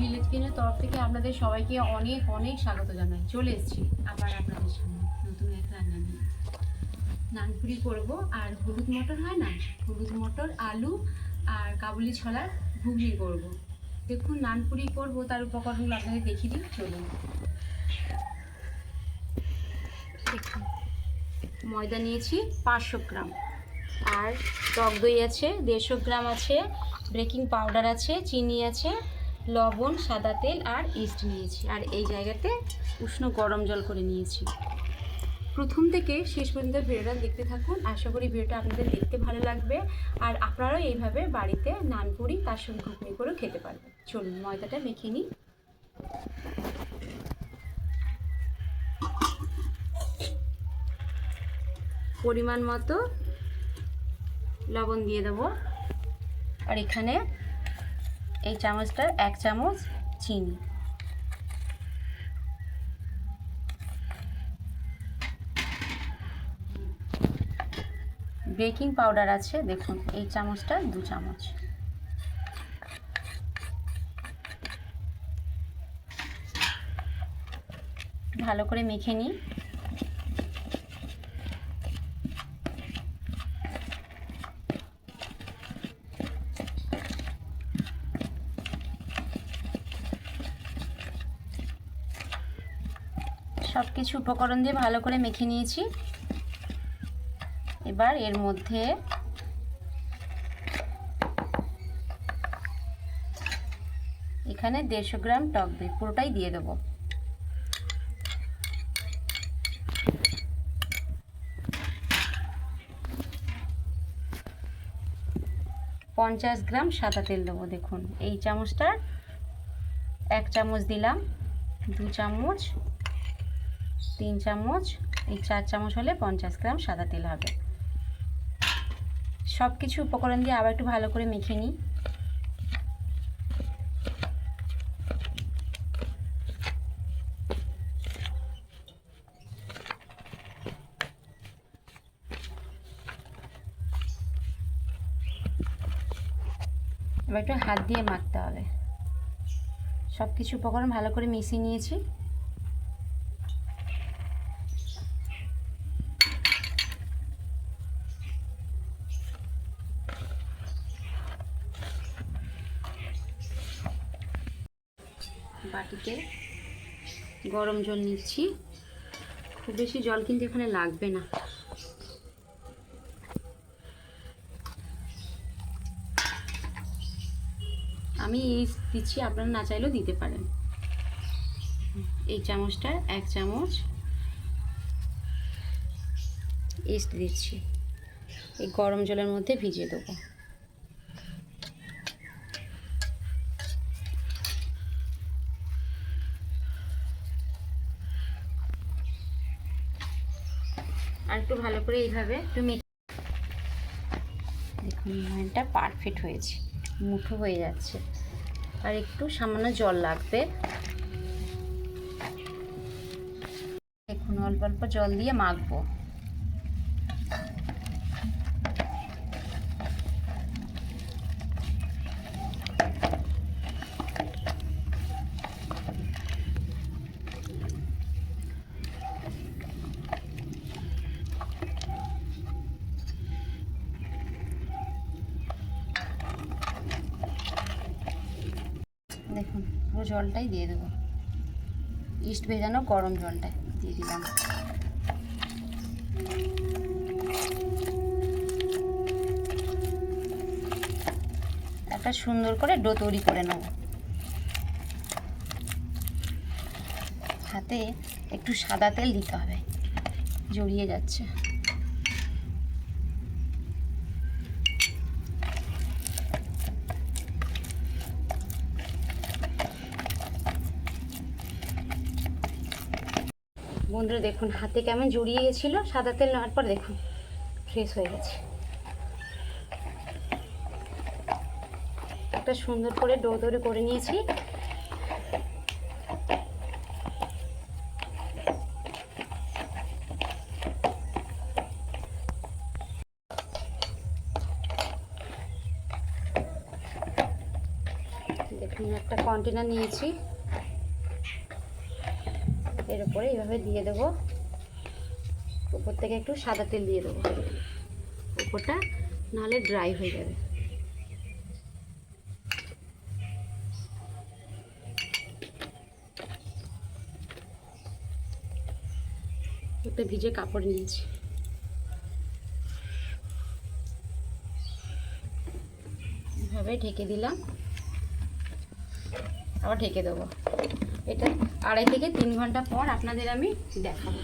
Village কিনের তরফ থেকে আপনাদের সবাইকে অনেক অনেক স্বাগত জানাই। চলে এসেছি আবার আপনাদের সামনে নতুন এক রান্না নিয়ে নানপুরি করব আর হলুদ মটর হয় না? হলুদ মটর, আলু আর কাবুলি ছলার ঘুগনি করব। দেখুন নানপুরি করব, তার উপকরণগুলো আপনাদের দেখিয়ে দিই, চলুন। দেখুন, ময়দা নিয়েছি পাঁচশো গ্রাম। আর টক দই আছে দেড়শো গ্রাম আছে বেকিং পাউডার আছে, চিনি আছে লবণ, সাদা তেল আর ইস্ট নিয়েছি। আর এই জায়গাতে উষ্ণ গরম জল করে নিয়েছি। প্রথম থেকে শেষ পর্যন্ত ভিডিওটা দেখতে থাকুন। আশা করি ভিডিওটা আপনাদের দেখতে ভালো লাগবে। আর আপনারাও এইভাবে বাড়িতে নানপুরি তার সঙ্গে ঘুগনি করেও খেতে পারবেন। চলুন, ময়দাটা মেখে নিই। পরিমাণ মতো লবণ দিয়ে দেবো। আর এখানে এই চামচটার এক চামচ চিনি। বেকিং পাউডার আছে, দেখুন, এই চামচটা দু চামচ। ভালো করে মেখে নিই সব কিছু উপকরণ দিয়ে ভালো করে মেখে নিয়েছি। এবার এর মধ্যে এখানে দেড়শো গ্রাম টক দই পুরোটাই দিয়ে দেবো। পঞ্চাশ গ্রাম সাদা তেল দেবো, দেখুন। এই চামচটার এক চামচ দিলাম, দু চামচ তিন চামচ, এই চার চামচ হলে পঞ্চাশ গ্রাম সাদা তেল হবে। সব কিছু উপকরণ দিয়ে আবার একটু ভালো করে মেখে নিই। এবার একটু হাত দিয়ে মাখতে হবে। সব কিছু উপকরণ ভালো করে মিশিয়ে নিয়েছি। গরম জল নিচ্ছি। খুব বেশি জল কিন্তু এখানে লাগবে না। আমি এই দিচ্ছি, আপনারা না চাইলেও দিতে পারেন। এই চামচটা এক চামচ ইস্ট দিচ্ছি। এই গরম জলের মধ্যে ভিজিয়ে দেবো। একটু ভালো করে এইভাবে একটু মিক্স দেখুন ময়নটা পারফেক্ট হয়েছে, মুঠো হয়ে যাচ্ছে। আর একটু সামান্য জল লাগবে। দেখুন, অল্প অল্প জল দিয়ে মাখবো। দেখুন, পুরো জলটাই দিয়ে দেবো। ইস্ট ভেজানো গরম জলটা দিয়ে দিলাম। একটা সুন্দর করে ডো তৈরি করে নেব। হাতে একটু সাদা তেল দিতে হবে, জড়িয়ে যাচ্ছে। বন্ধুরা, দেখুন, হাতে কেমন জড়িয়ে গেছিল। সাদা তেল নেওয়ার পর দেখুন ফ্রেশ হয়ে গেছে। একটা সুন্দর করে ডো তৈরি করে নিয়েছি। দেখুন, একটা কন্টেনার নিয়েছি। এর উপরে এইভাবে দিয়ে দেবো। উপর থেকে একটু সাদা তেল দিয়ে দেবো। উপরটা নাহলে ড্রাই হয়ে যাবে। একটা ভিজে কাপড় নিয়েছি। এভাবে ঢেকে দিলাম। আবার ঢেকে দেবো। এটা আড়াই থেকে তিন ঘণ্টা পর আপনাদের আমি দেখাবো।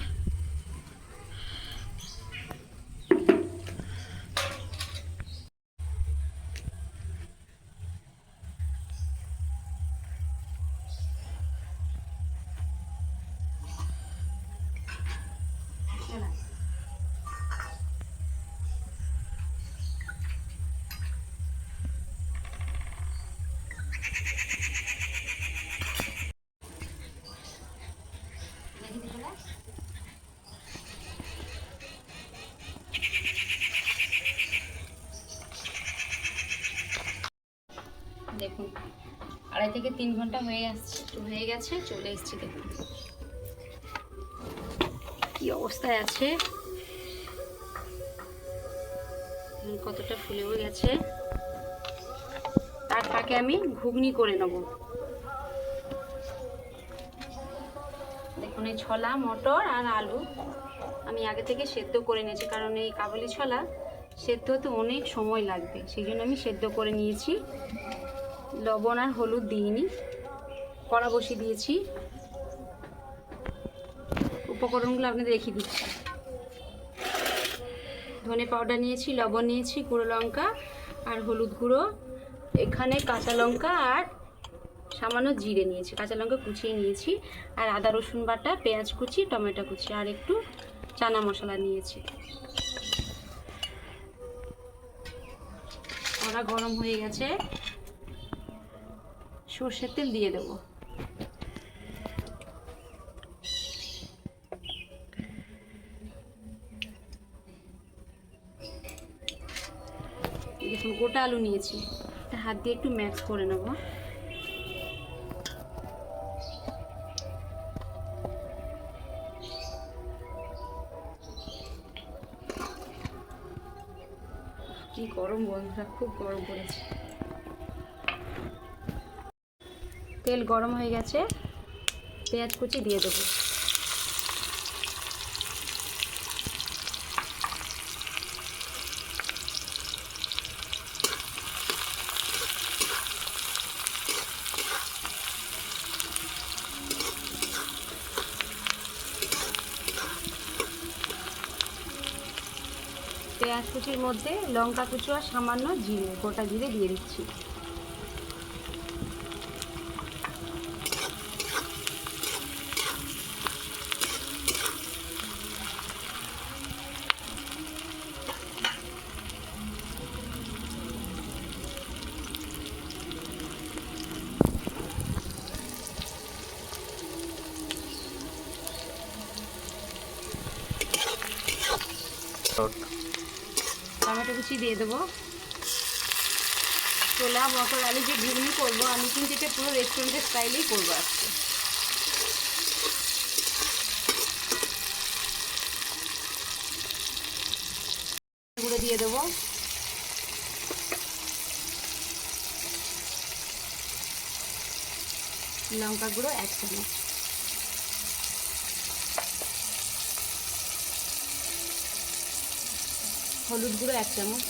আড়াই থেকে তিন ঘণ্টা হয়ে আসছে হয়ে গেছে, চলে এসেছি দেখুন। কি অবস্থায় আছে? কতটা ফুলেও গেছে। তার ফাঁকে আমি ঘুগনি করে নেব। দেখুন এই ছলা, মটর আর আলু আমি আগে থেকে সেদ্ধ করে নিয়েছি, কারণ এই কাবুলি ছলা সেদ্ধ হতে অনেক সময় লাগবে, সেই জন্য আমি সেদ্ধ করে নিয়েছি। লবণ আর হলুদ দিইনি কড়া বসিয়ে দিয়েছি। উপকরণগুলো আপনাদের রেখে দিচ্ছি। ধনে পাউডার নিয়েছি, লবণ নিয়েছি, গুঁড়ো লঙ্কা আর হলুদ গুঁড়ো। এখানে কাঁচা লঙ্কা আর সামান্য জিরে নিয়েছি। কাঁচা লঙ্কা কুচিয়ে নিয়েছি। আর আদা রসুন বাটা, পেঁয়াজ কুচি, টমেটো কুচি আর একটু চানা মশলা নিয়েছি। ওরা গরম হয়ে গেছে। সর্ষের তেল দিয়ে দেবো। গোটা আলু নিয়েছি। হাত দিয়ে একটু ম্যাক্স করে নেব। কি গরম বন্ধুরা, খুব গরম পড়েছে। তেল গরম হয়ে গেছে, পেঁয়াজ কুচি দিয়ে দেবো। পেঁয়াজ কুচির মধ্যে লঙ্কা কুচি আর সামান্য জিরে, গোটা জিরে দিয়ে দিচ্ছি। টমেটো কুচি দিয়ে দেবো। ছোলা মটর আলু যে ঘুগনি করব আমি কিন্তু এটা পুরো রেস্টুরেন্টের স্টাইলেই করব আজকে। গুঁড়ো দিয়ে দেবো। লঙ্কা গুঁড়ো এক চামচ। হলুদ গুঁড়ো এক চামচ।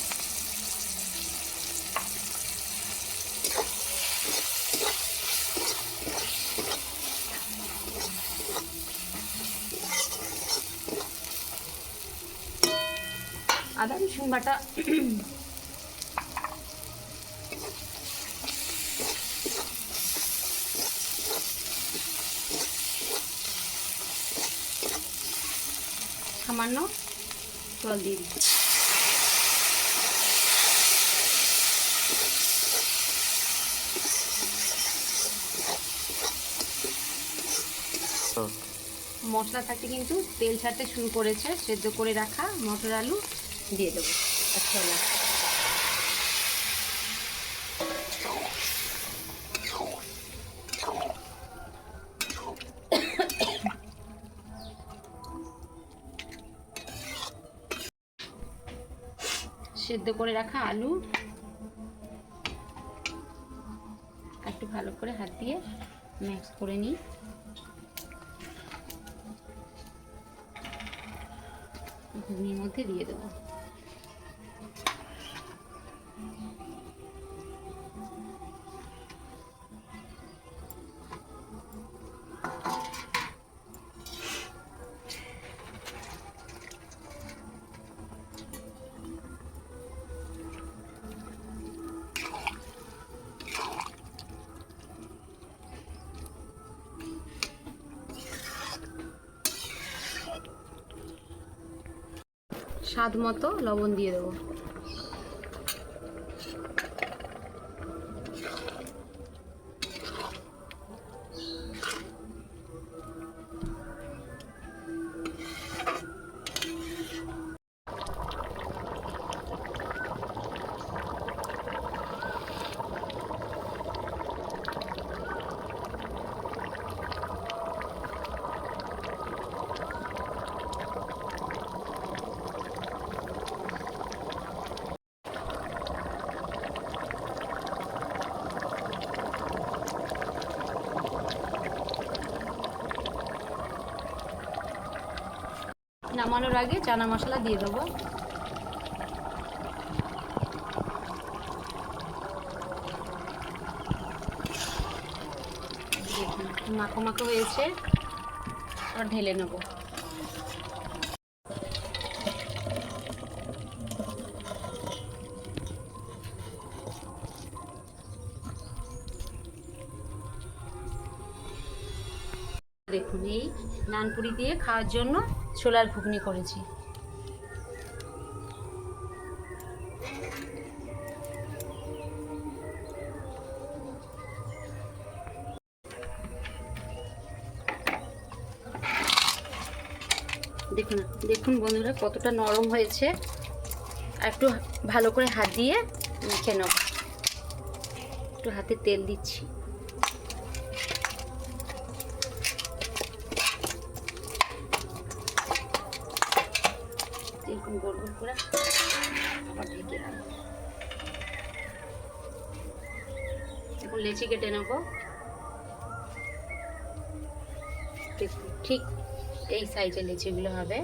আদা রসুন বাটা। সামান্য জল দিয়ে দিচ্ছি। মশলা থাকতে কিন্তু তেল ছাড়তে শুরু করেছে, সেদ্ধ করে রাখা মটর আলু দিয়ে দেবো। আচ্ছা সেদ্ধ করে রাখা আলু। একটু ভালো করে হাত দিয়ে ম্যাক্স করে নিই। ঘুগনির মধ্যে দিয়ে দেবো। স্বাদ মতো লবণ দিয়ে দেবো। নামানোর আগে চানা মশলা দিয়ে দেবো। মাখো মাখো হয়েছে আর ঢেলে নেব। দেখুন, এই নানপুরি দিয়ে খাওয়ার জন্য ছোলার ঘুগনি করেছি। দেখুন দেখুন বন্ধুরা, কতটা নরম হয়েছে। আর একটু ভালো করে হাত দিয়ে মেখে নেব। একটু হাতে তেল দিচ্ছি। গোল গোল করে আবার ঢেকে রাখব এখন লেচি কেটে নেব। ঠিক এই সাইজের লেচিগুলো হবে।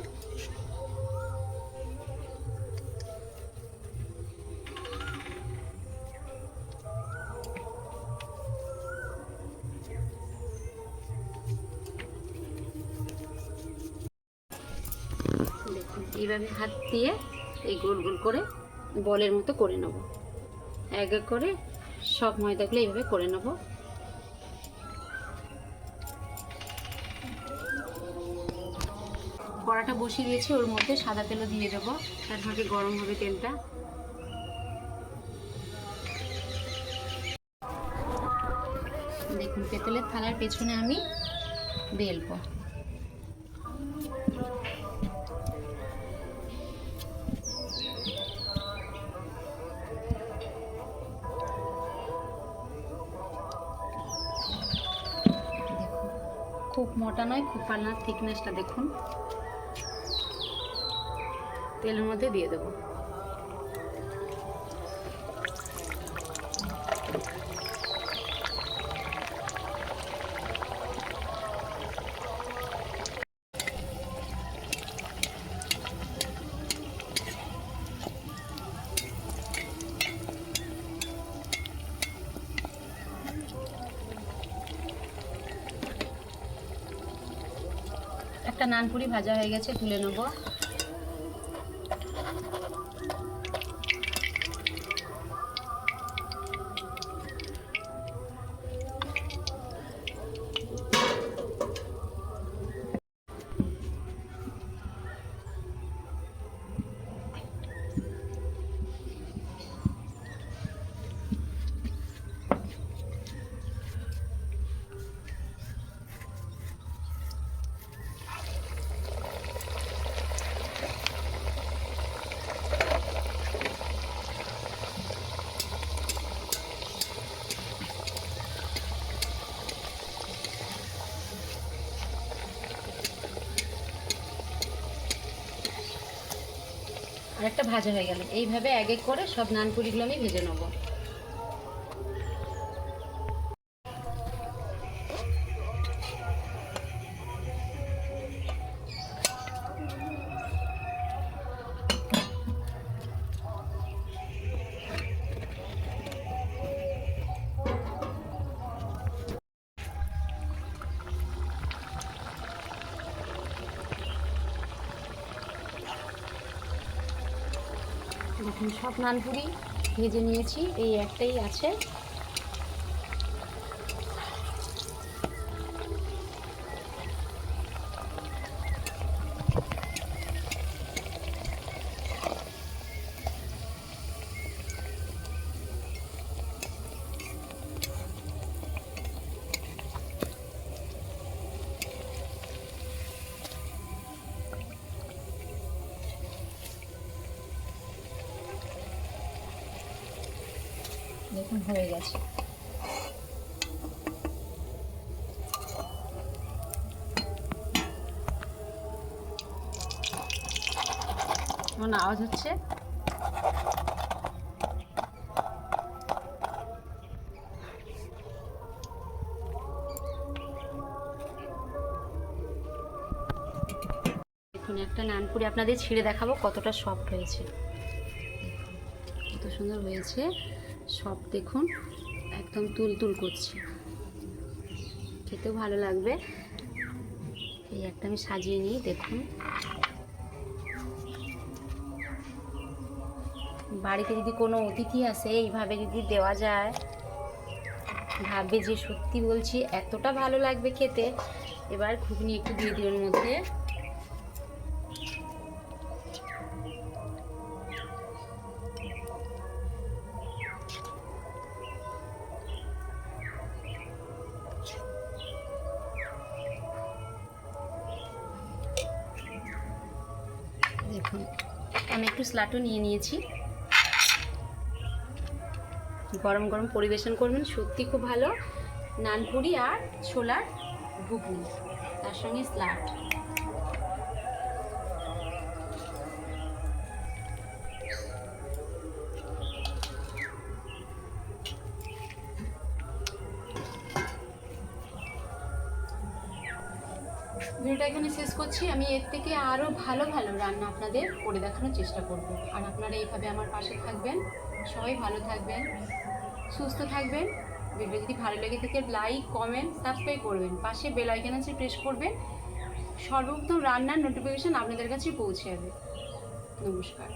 এইভাবে হাত দিয়ে এই গোল গোল করে বলের মতো করে নেব। এক এক করে সব ময়দাগুলো এইভাবে করে নেব। কড়াটা বসিয়ে দিয়েছি, ওর মধ্যে সাদা তেলও দিয়ে দেবো। তার ফাঁকে গরম হবে তেলটা। দেখুন পেতলের থালার পেছনে আমি বেলবো। খুব মোটা নয় খুব পাতলা থিকনেসটা দেখুন। তেলের মধ্যে দিয়ে দেবো। একটা নানপুরি ভাজা হয়ে গেছে তুলে নেব। ভাজা হয়ে গেল। এইভাবে এক এক করে সব নানপুরিগুলো আমি ভেজে নেব। সব নানপুরি ভেজে নিয়েছি। এই একটাই আছে। দেখুন হয়ে গেছে। কেমন আওয়াজ হচ্ছে? একটা নানপুরি আপনাদের ছিঁড়ে দেখাবো কতটা সফট হয়েছে। কত সুন্দর হয়েছে। সব দেখুন একদম তুল তুল করছে। খেতেও ভালো লাগবে। এই একটা আমি সাজিয়ে নিই, দেখুন। বাড়িতে যদি কোনো অতিথি আসে, এইভাবে যদি দেওয়া যায়, ভাববে যে সত্যি বলছি, এতটা ভালো লাগবে খেতে। এবার ঘুগনি একটু দিয়ে দিই মধ্যে। স্লাটও নিয়ে নিয়েছি। গরম গরম পরিবেশন করবেন, সত্যি খুব ভালো। নানপুরি আর ছোলার ঘুগনি, তার সঙ্গে স্লাট। ভিডিওটা এখানে শেষ করছি। আমি এর থেকে আরও ভালো ভালো রান্না আপনাদের করে দেখানোর চেষ্টা করব। আর আপনারা এইভাবে আমার পাশে থাকবেন। সবাই ভালো থাকবেন, সুস্থ থাকবেন। ভিডিও যদি ভালো লেগে থাকে লাইক কমেন্ট সাবস্ক্রাইব করবেন। পাশে বেল আছে প্রেস করবেন। সর্বপ্রথম রান্নার নোটিফিকেশান আপনাদের কাছে পৌঁছে যাবে। নমস্কার।